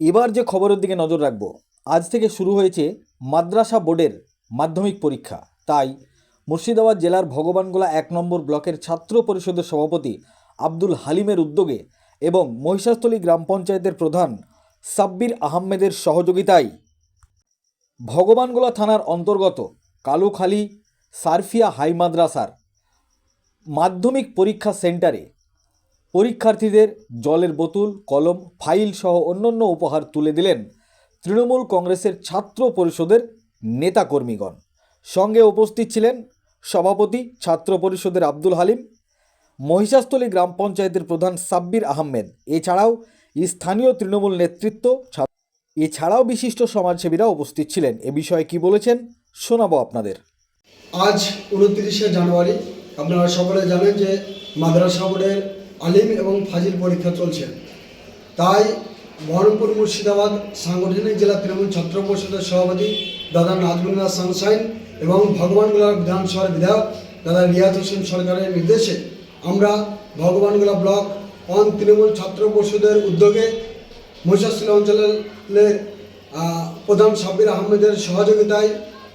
এবার যে খবরের দিকে নজর রাখব, আজ থেকে শুরু হয়েছে মাদ্রাসা বোর্ডের মাধ্যমিক পরীক্ষা। তাই মুর্শিদাবাদ জেলার ভগবানগোলা এক নম্বর ব্লকের ছাত্র পরিষদের সভাপতি আব্দুল হালিমের উদ্যোগে এবং মহিষাস্থলী গ্রাম পঞ্চায়েতের প্রধান সাব্বির আহমেদের সহযোগিতায় ভগবানগোলা থানার অন্তর্গত কালুখালী সারফিয়া হাই মাদ্রাসার মাধ্যমিক পরীক্ষা সেন্টারে পরীক্ষার্থীদের জলের বোতল, কলম, ফাইল সহ অন্যান্য উপহার তুলে দিলেন তৃণমূল কংগ্রেসের ছাত্র পরিষদের নেতাকর্মীগণ। সঙ্গে উপস্থিত ছিলেন সভাপতি ছাত্র পরিষদের আব্দুল হালিম, মহিষাস্থলী গ্রাম পঞ্চায়েতের প্রধান সাব্বির আহমেদ। এছাড়াও স্থানীয় তৃণমূল নেতৃত্ব এছাড়াও বিশিষ্ট সমাজসেবীরা উপস্থিত ছিলেন। এ বিষয়ে কি বলেছেন শোনাবো আপনাদের। আজ উনত্রিশে জানুয়ারি, আপনারা সকলে জানেন যে মাদ্রাসা বোর্ডের আলিম এবং ফাজিল পরীক্ষা চলছে। তাই বহরমপুর মুর্শিদাবাদ সাংগঠনিক জেলা তৃণমূল ছাত্র পরিষদের সভাপতি দাদা নাজমুল্লাহ সানসাইন এবং ভগবানগোলা বিধানসভার বিধায়ক দাদা রিয়াজ হোসেন সরকারের নির্দেশে আমরা ভগবানগোলা ব্লক অন তৃণমূল ছাত্র পরিষদের উদ্যোগে মহিষাস্থলী অঞ্চলের প্রধান সাব্বির আহমেদের সহযোগিতায়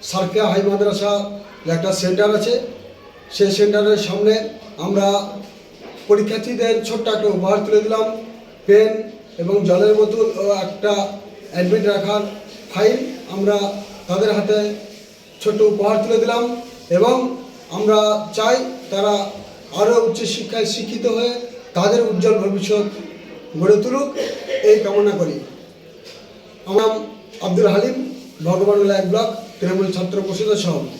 সারফিয়া হাই মাদ্রাসা একটা সেন্টার আছে সেই সেন্টারের সামনে আমরা পরীক্ষার্থীদের ছোট্ট একটা উপহার তুলে দিলাম, পেন এবং জলের বোতল ও একটা অ্যাডমিট রাখার ফাইল আমরা তাদের হাতে ছোট্ট উপহার তুলে দিলাম এবং আমরা চাই তারা আরও উচ্চশিক্ষায় শিক্ষিত হয়ে তাদের উজ্জ্বল ভবিষ্যৎ গড়ে তুলুক, এই কামনা করি। আমার আব্দুল হালিম ভগবানুল্লাহ এক ব্লক, তৃণমূল ছাত্র পরিষদের সভাপতি।